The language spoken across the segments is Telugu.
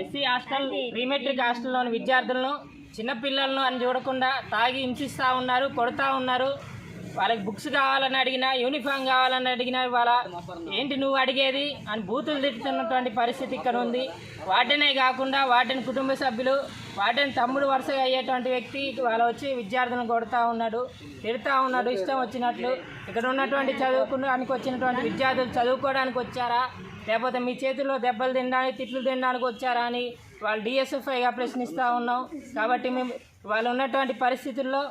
ఎస్సీ హాస్టల్ ప్రీమెట్రిక్ హాస్టల్లోని విద్యార్థులను చిన్నపిల్లలను అని చూడకుండా తాగి హింసిస్తూ ఉన్నారు కొడతా ఉన్నారు. వాళ్ళకి బుక్స్ కావాలని అడిగినా యూనిఫామ్ కావాలని అడిగినా వాళ్ళ ఏంటి నువ్వు అడిగేది? అని బూతులు తిట్టుతున్నటువంటి పరిస్థితి ఇక్కడ ఉంది. వాటినే కాకుండా వాటిని కుటుంబ సభ్యులు వాటిని తమ్ముడు వరుసగా అయ్యేటువంటి వ్యక్తి వాళ్ళ వచ్చి విద్యార్థులను కొడతా ఉన్నాడు తిడతా ఉన్నాడు ఇష్టం వచ్చినట్లు. ఇక్కడ ఉన్నటువంటి చదువుకోవడానికి వచ్చినటువంటి విద్యార్థులు చదువుకోవడానికి వచ్చారా? లేకపోతే మీ చేతుల్లో దెబ్బలు తినడానికి తిట్లు తినడానికి వచ్చారా అని వాళ్ళు డిఎస్ఎఫ్ఐగా ప్రశ్నిస్తూ ఉన్నాం. కాబట్టి మేము వాళ్ళు ఉన్నటువంటి పరిస్థితుల్లో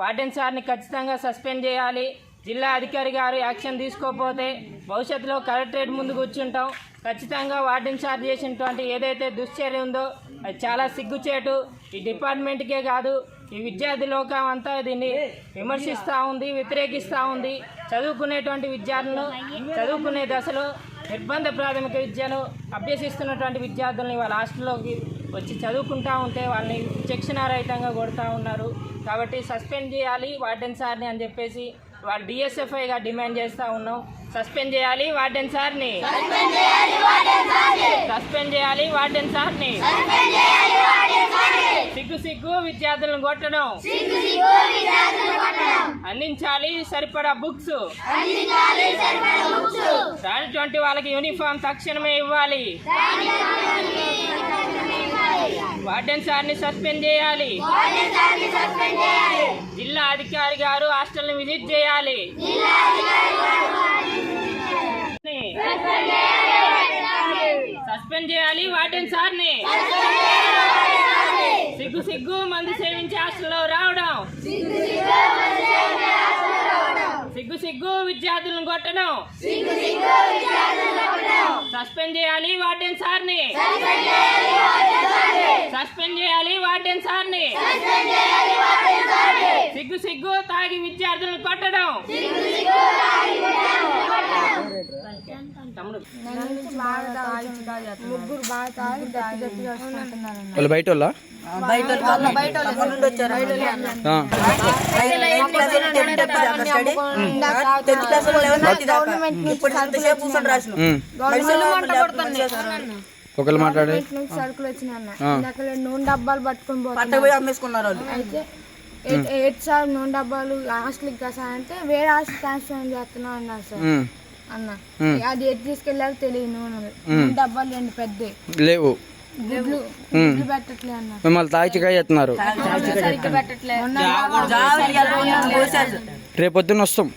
వార్డెన్ సార్ని ఖచ్చితంగా సస్పెండ్ చేయాలి. జిల్లా అధికారి గారు యాక్షన్ తీసుకోకపోతే భవిష్యత్తులో కలెక్టరేట్ ముందు కూర్చుంటాం. ఖచ్చితంగా వార్డెన్ సార్ చేసినటువంటి ఏదైతే దుశ్చర్య ఉందో అది చాలా సిగ్గుచేటు. ఈ డిపార్ట్మెంట్కే కాదు ఈ విద్యార్థి లోకం అంతా దీన్ని విమర్శిస్తూ ఉంది వ్యతిరేకిస్తూ ఉంది. చదువుకునేటువంటి విద్యార్థులను చదువుకునే దశలో నిర్బంధ ప్రాథమిక విద్యను అభ్యసిస్తున్నటువంటి విద్యార్థులను ఇవాళ హాస్టల్లోకి వచ్చి చదువుకుంటా ఉంటే వాళ్ళని శిక్షణారహితంగా కొడుతూ ఉన్నారు. కాబట్టి సస్పెండ్ చేయాలి వార్డెన్ సార్ని అని చెప్పేసి వాళ్ళు డిఎస్ఎఫ్ఐగా డిమాండ్ చేస్తూ ఉన్నాం. సస్పెండ్ చేయాలి వార్డెన్ సార్ని. సస్పెండ్ చేయాలి వార్డెన్ సార్ని. సిగ్గు సిగ్గు విద్యార్థులను కొట్టడం. అందించాలి సరిపడా బుక్స్. రానటువంటి వాళ్ళకి యూనిఫామ్ తక్షణమే ఇవ్వాలి. వార్డెన్ సార్ని సస్పెండ్ చేయాలి. జిల్లా అధికారి గారు హాస్టల్ని విజిట్ చేయాలి. సస్పెండ్ చేయాలి వార్డెన్ సార్ని. సిగ్గు సిగ్గు మందు సేవించి హాస్టల్లో రావడం. సిగ్గు సిగ్గు విద్యార్థులను కొట్టడం. సస్పెండ్ చేయాలి వార్డెన్ సార్ని సస్పెండ్ చేయాలి వార్డెన్ సార్ని సిగ్గు సిగ్గు తాగి విద్యార్థులను కొట్టడం. తమ్ముడు. ముగ్గురు బాగా తాగి వాళ్ళు బయట వాళ్ళ? ఒకళ్ళు మాట్లాడే సరుకులు వచ్చినాయి అన్న. నూనె డబ్బాలు పట్టుకొని అమ్మేసుకున్నారు వాళ్ళు. అయితే ఎయిట్- సార్ నూనె డబ్బాలు హాస్టల్కి కదా సార్ అంటే వేరే హాస్టల్ ట్రాన్స్ఫర్ చేస్తున్నాం అన్నారు సార్. అన్న. అది ఎటు తీసుకెళ్ళారు తెలియదు నూనె. నూనె డబ్బాలు రెండు పెద్ద. లేవు. అన్న. మిమ్మల్ని చేస్తున్నారు. రేపొద్దున వస్తాం.